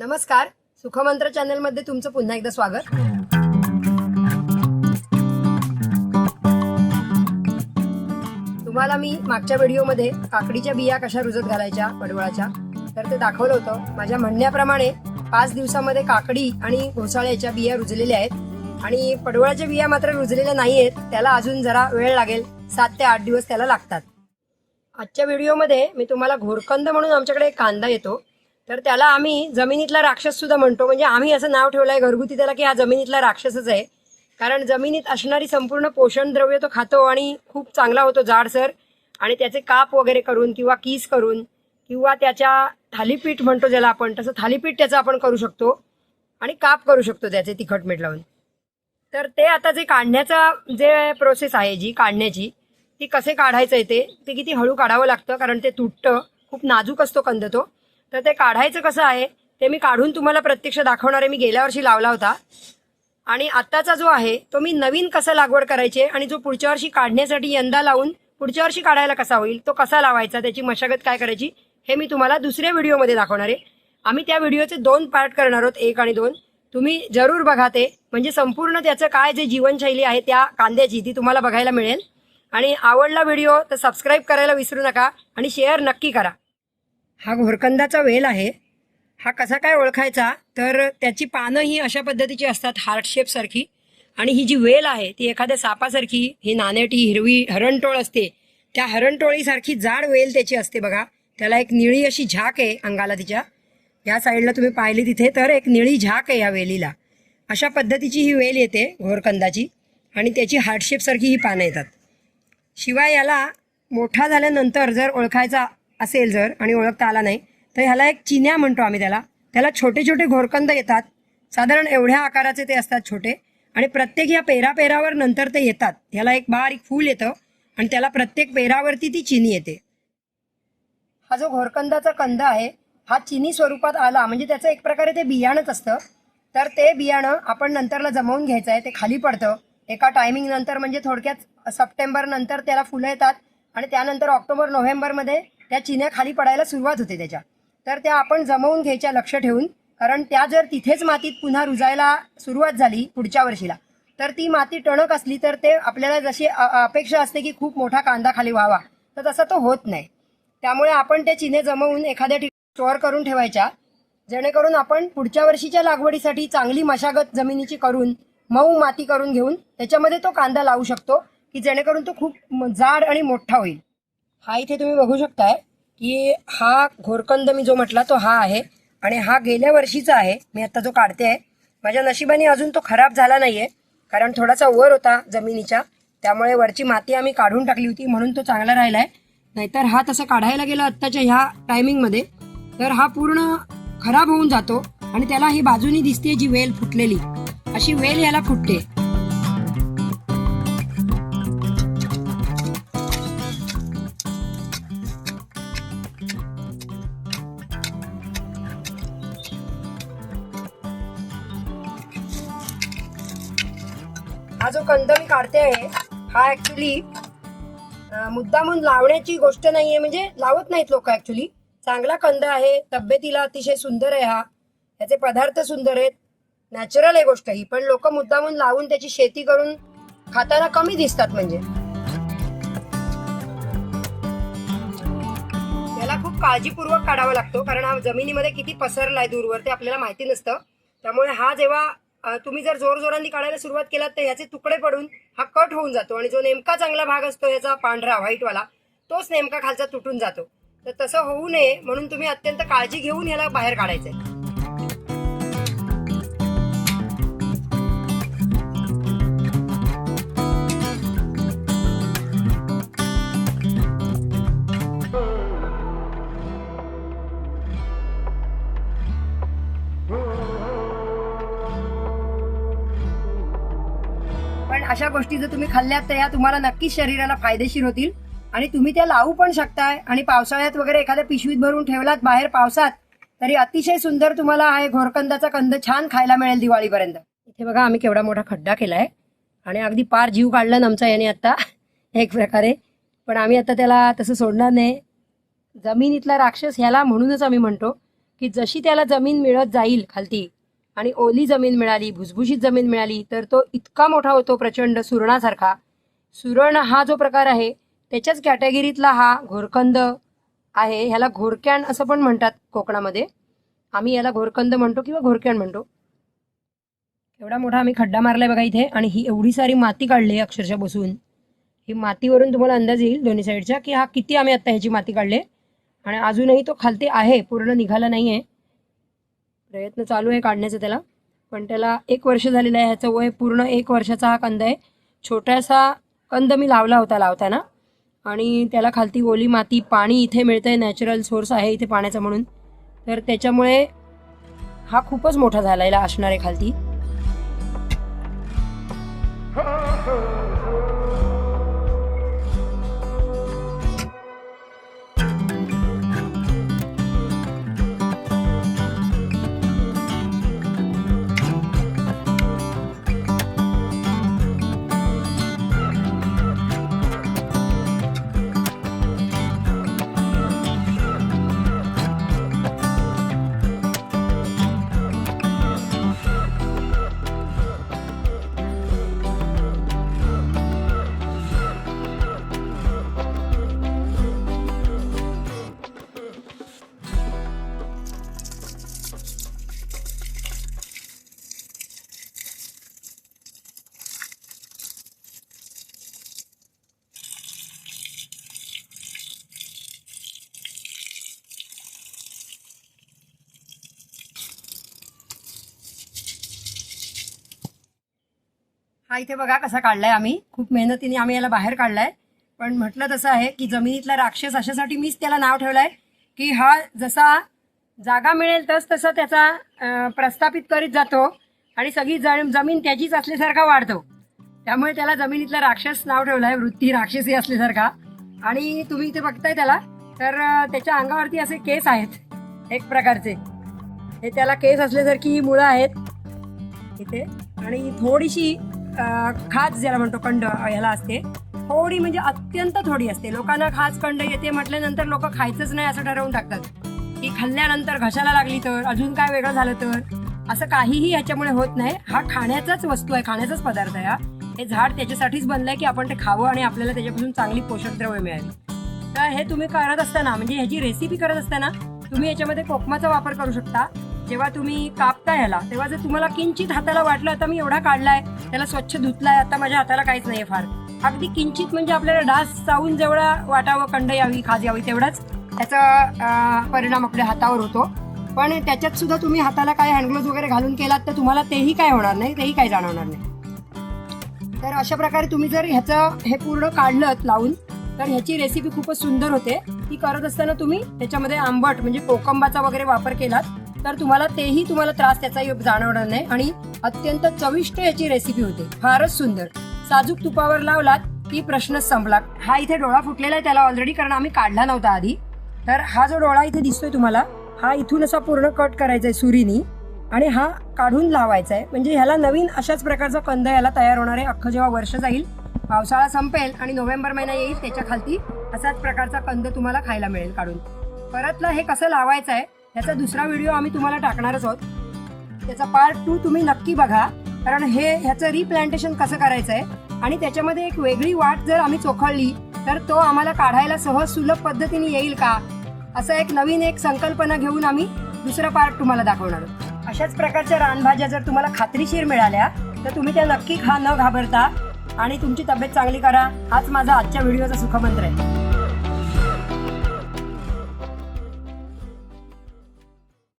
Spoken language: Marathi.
नमस्कार. सुखमंत्र चॅनलमध्ये तुमचं पुन्हा एकदा स्वागत. तुम्हाला मी मागच्या व्हिडिओमध्ये काकडीच्या बिया कशा रुजत घालायच्या पडवळाच्या तर ते दाखवलं होतं. माझ्या म्हणण्याप्रमाणे पाच दिवसामध्ये काकडी आणि घोसाळ्याच्या बिया रुजलेल्या आहेत. आणि पडवळाच्या बिया मात्र रुजलेल्या नाही आहेत त्याला अजून जरा वेळ लागेल. सात ते आठ दिवस त्याला लागतात. आजच्या व्हिडिओमध्ये मी तुम्हाला घोरकंद म्हणून आमच्याकडे एक कांदा येतो. तर त्याला आम्ही जमिनीतला राक्षस सुद्धा म्हणतो. म्हणजे आम्ही असं नाव ठेवलं आहे घरगुती त्याला की हा जमिनीतला राक्षसच आहे. कारण जमिनीत असणारी संपूर्ण पोषण द्रव्य तो खातो आणि खूप चांगला होतो जाडसर. आणि त्याचे काप वगैरे करून किंवा कीस करून किंवा त्याच्या थालीपीठ म्हणतो ज्याला आपण तसं थालीपीठ त्याचं आपण करू शकतो. आणि काप करू शकतो त्याचे तिखट मीठ लावून. तर ते आता जे काढण्याचा जे प्रोसेस आहे जी काढण्याची ती कसे काढायचं आहे ते ते किती हळू काढावं लागतं कारण ते तुटतं. खूप नाजूक असतो कंद तो. तर ते काढायचं कसं आहे ते मी काढून तुम्हाला प्रत्यक्ष दाखवणार आहे. मी गेल्या वर्षी लावला होता. आणि आत्ताचा जो आहे तो मी नवीन कसा लागवड करायची आणि जो पुढच्या वर्षी काढण्यासाठी यंदा लावून पुढच्या वर्षी काढायला कसा होईल तो कसा लावायचा त्याची मशागत काय करायची हे मी तुम्हाला दुसऱ्या व्हिडिओमध्ये दाखवणार आहे. आम्ही त्या व्हिडिओचे दोन पार्ट करणार आहोत एक आणि दोन. तुम्ही जरूर बघा ते. म्हणजे संपूर्ण त्याचं काय जे जीवनशैली आहे त्या कांद्याची ती तुम्हाला बघायला मिळेल. आणि आवडला व्हिडिओ तर सबस्क्राईब करायला विसरू नका आणि शेअर नक्की करा. हा घोरकंदाचा वेल आहे. हा कसा काय ओळखायचा? तर त्याची पानं ही अशा पद्धतीची असतात हार्ट शेपसारखी आणि ही जी वेल आहे ती एखाद्या सापासारखी ही नानेटी हिरवी हरणटोळ असते. त्या हरणटोळीसारखी जाड वेल त्याची असते बघा. त्याला एक निळी अशी झाक आहे अंगाला तिच्या. या साईडला तुम्ही पाहिली तिथे तर एक निळी झाक आहे या वेलीला. अशा पद्धतीची ही वेल येते घोरकंदाची. आणि त्याची हार्टशेपसारखी ही पानं येतात. शिवाय याला मोठा झाल्यानंतर जर ओळखायचा असेल जर आणि ओळखता आला नाही तर ह्याला एक चिन्या म्हणतो आम्ही त्याला. त्याला छोटे छोटे घोरकंद येतात. साधारण एवढ्या आकाराचे ते असतात छोटे. आणि प्रत्येक या पेरा पेरावर नंतर ते येतात. ह्याला एक बारीक फूल येतं आणि त्याला प्रत्येक पेरावरती ती चिनी येते. हा जो घोरकंदाचा कंद आहे हा चिनी स्वरूपात आला म्हणजे त्याचं एक प्रकारे ते बियाणंच असतं. तर ते बियाणं आपण नंतरला जमवून घ्यायचं आहे ते खाली पडतं. एका टायमिंग नंतर म्हणजे थोडक्यात सप्टेंबर नंतर त्याला फुलं येतात. आणि त्यानंतर ऑक्टोबर नोव्हेंबरमध्ये त्या चिन्या खाली पडायला सुरुवात होते त्याच्या. तर त्या आपण जमवून घ्यायच्या लक्ष ठेवून कारण त्या जर तिथेच मातीत पुन्हा रुजायला सुरुवात झाली पुढच्या वर्षीला तर ती माती टणक असली तर ते आपल्याला जशी अपेक्षा असते की खूप मोठा कांदा खाली व्हावा तर तसा तो होत नाही. त्यामुळे आपण ते चिने जमवून एखाद्या ठिकाणी स्टोअर करून ठेवायच्या जेणेकरून आपण पुढच्या वर्षीच्या लागवडीसाठी चांगली मशागत जमिनीची करून मऊ माती करून घेऊन त्याच्यामध्ये तो कांदा लावू शकतो की जेणेकरून तो खूप जाड आणि मोठा होईल. हा इथे तुम्ही बघू शकताय की हा घोरकंद मी जो म्हटला तो हा आहे आणि हा गेल्या वर्षीचा आहे. मी आता जो काढते आहे माझ्या नशिबाने अजून तो खराब झाला नाही आहे कारण थोडासा वर होता जमिनीच्या त्यामुळे वरची माती आम्ही काढून टाकली होती म्हणून तो चांगला राहिला आहे नाहीतर हा तसा काढायला गेला आत्ताच्या ह्या टायमिंगमध्ये तर हा पूर्ण खराब होऊन जातो आणि त्याला ही बाजूनी दिसते जी वेल फुटलेली. अशी वेल याला फुटते. हा जो कंद मी काढते आहे हा ऍक्च्युली मुद्दामून लावण्याची गोष्ट नाहीये. म्हणजे लावत नाहीत लोक ऍक्च्युली चांगला कंद आहे तब्येतीला अतिशय सुंदर आहे हा. त्याचे पदार्थ सुंदर आहेत. नॅचरल आहे गोष्ट ही. पण लोक मुद्दामून लावून त्याची शेती करून खाताना कमी दिसतात म्हणजे. याला खूप काळजीपूर्वक काढावा लागतो. कारण हा जमिनीमध्ये किती पसरलाय दूरवर ते आपल्याला माहिती नसतं. त्यामुळे हा जेव्हा तुम्ही जर जोर जोरांनी काढायला सुरुवात केलात तर ह्याचे तुकडे पडून हा कट होऊन जातो आणि जो नेमका चांगला भाग असतो याचा पांढरा व्हाईटवाला तोच नेमका खालचा तुटून जातो. तर तसं होऊ नये म्हणून तुम्ही अत्यंत काळजी घेऊन ह्याला बाहेर काढायचंय. अशा गोष्टी जर तुम्ही खाल्ल्यात तर या तुम्हाला नक्कीच शरीराला फायदेशीर होतील. आणि तुम्ही त्या लावू पण शकताय. आणि पावसाळ्यात वगैरे एखाद्या पिशवीत भरून ठेवलात बाहेर पावसात तरी अतिशय सुंदर तुम्हाला आहे घोरकंदाचा कंद छान खायला मिळेल दिवाळीपर्यंत. इथे बघा आम्ही केवढा मोठा खड्डा केलाय. आणि अगदी पार जीव काढला ना आमचा याने आता एक प्रकारे. पण आम्ही आता त्याला तसं सोडणार नाही. जमिनीतला राक्षस ह्याला म्हणूनच आम्ही म्हणतो की जशी त्याला जमीन मिळत जाईल खालती आणि ओली जमीन मिळाली भुसभुशीत जमीन मिळाली तर तो इतका मोठा होतो प्रचंड सुरणासारखा. सुरण हा जो प्रकार आहे त्याच्याच कॅटेगरीतला हा घोरकंद आहे. ह्याला घोरक्याण असं पण म्हणतात कोकणामध्ये. आम्ही याला घोरकंद म्हणतो किंवा घोरक्याण म्हणतो. एवढा मोठा आम्ही खड्डा मारलाय बघा इथे आणि ही एवढी सारी माती काढली आहे अक्षरशः बसून. ही मातीवरून तुम्हाला अंदाज येईल दोन्ही साईडच्या की हा किती आम्ही आत्ता ह्याची माती काढले आणि अजूनही तो खालती आहे पूर्ण निघाला नाही आहे प्रयत्न चालू आहे काढण्याचा त्याला. पण त्याला एक वर्ष झालेलं आहे ह्याचं वय पूर्ण एक वर्षाचा हा कंद आहे. छोटासा कंद मी लावला होता लावताना. आणि त्याला खालती ओली माती पाणी इथे मिळतंय नॅचरल सोर्स आहे इथे पाण्याचा म्हणून. तर त्याच्यामुळे हा खूपच मोठा झालेला असणार आहे खालती. हा इथे बघा कसा काढलाय आम्ही. खूप मेहनतीने आम्ही याला बाहेर काढलाय. पण म्हटलं तसं आहे की जमिनीतला राक्षस अशासाठी मीच त्याला नाव ठेवलंय की हा जसा जागा मिळेल तस तसा त्याचा प्रस्थापित करीत जातो आणि सगळी ज- जमीन त्याचीच असल्यासारखा वाढतो. त्यामुळे त्याला जमिनीतला राक्षस नाव ठेवलंय वृत्ती राक्षसी असल्यासारखा. आणि तुम्ही इथे बघताय त्याला तर त्याच्या अंगावरती असे केस आहेत एक प्रकारचे. हे त्याला केस असल्यासारखी ही मुळं आहेत इथे. आणि थोडीशी खाज ज्याला म्हणतो कंड याला असते. थोडी म्हणजे अत्यंत थोडी असते. लोकांना खाज कंड येते म्हटल्यानंतर लोक खायचंच नाही असं ठरवून टाकतात. की खाल्ल्यानंतर घशाला लागली तर अजून काय वेगळं झालं तर? असं काहीही ह्याच्यामुळे होत नाही. हा खाण्याचाच वस्तू आहे खाण्याचाच पदार्थ आहे हा. हे झाड त्याच्यासाठीच बनलंय की आपण ते खावं आणि आपल्याला त्याच्यापासून चांगली पोषक द्रव्य मिळावी तर हे तुम्ही करत असताना म्हणजे ह्याची रेसिपी करत असताना तुम्ही याच्यामध्ये कोकमाचा वापर करू शकता. जेव्हा तुम्ही कापता याला तेव्हा जर तुम्हाला किंचित हाताला वाटलं आता मी एवढा काढलाय त्याला स्वच्छ धुतलाय आता माझ्या हाताला काहीच नाही फार. अगदी किंचित म्हणजे आपल्याला डास चावून जेवढा वाटावं कंड यावी खाज यावी तेवढाच त्याचा परिणाम आपल्या हातावर होतो. पण त्याच्यात सुद्धा तुम्ही हाताला काय हँडग्लोव्ह वगैरे घालून केलात तर तुम्हाला तेही काय होणार नाही तेही काही जाणवणार नाही. तर अशा प्रकारे तुम्ही जर ह्याचं हे पूर्ण काढलं लावून तर ह्याची रेसिपी खूपच सुंदर होते. ती करत असताना तुम्ही त्याच्यामध्ये आंबट म्हणजे कोकंबाचा वगैरे वापर केलात तर तुम्हाला तेही तुम्हाला त्रास त्याचा जाणवणार नाही. आणि अत्यंत चविष्ट याची रेसिपी होते. फारच सुंदर. साजूक तुपावर लावलात की प्रश्न संपला. हा इथे डोळा फुटलेला आहे त्याला ऑलरेडी कारण आम्ही काढला नव्हता आधी. तर हा जो डोळा इथे दिसतोय तुम्हाला हा इथून असा पूर्ण कट करायचा आहे सुरीनी. आणि हा काढून लावायचा आहे म्हणजे ह्याला नवीन अशाच प्रकारचा कंद याला तयार होणार आहे. अख्खं जेव्हा वर्ष जाईल पावसाळा संपेल आणि नोव्हेंबर महिना येईल त्याच्या खालती असाच प्रकारचा कंद तुम्हाला खायला मिळेल काढून. परतला हे कसं लावायचं आहे ह्याचा दुसरा व्हिडिओ आम्ही तुम्हाला टाकणारच आहोत. त्याचा पार्ट टू तुम्ही नक्की बघा. कारण हे ह्याचं रिप्लांटेशन कसं करायचं आहे आणि त्याच्यामध्ये एक वेगळी वाट जर आम्ही चोखळली तर तो आम्हाला काढायला सहज सुलभ पद्धतीने येईल का? असं एक नवीन एक संकल्पना घेऊन आम्ही दुसरा पार्ट तुम्हाला दाखवणार आहोत. अशाच प्रकारच्या रानभाज्या जर तुम्हाला खात्रीशीर मिळाल्या तर तुम्ही त्या नक्की खा न घाबरता. आणि तुमची तब्येत चांगली करा. हाच माझा आजच्या व्हिडिओचा सुखमंत्र आहे.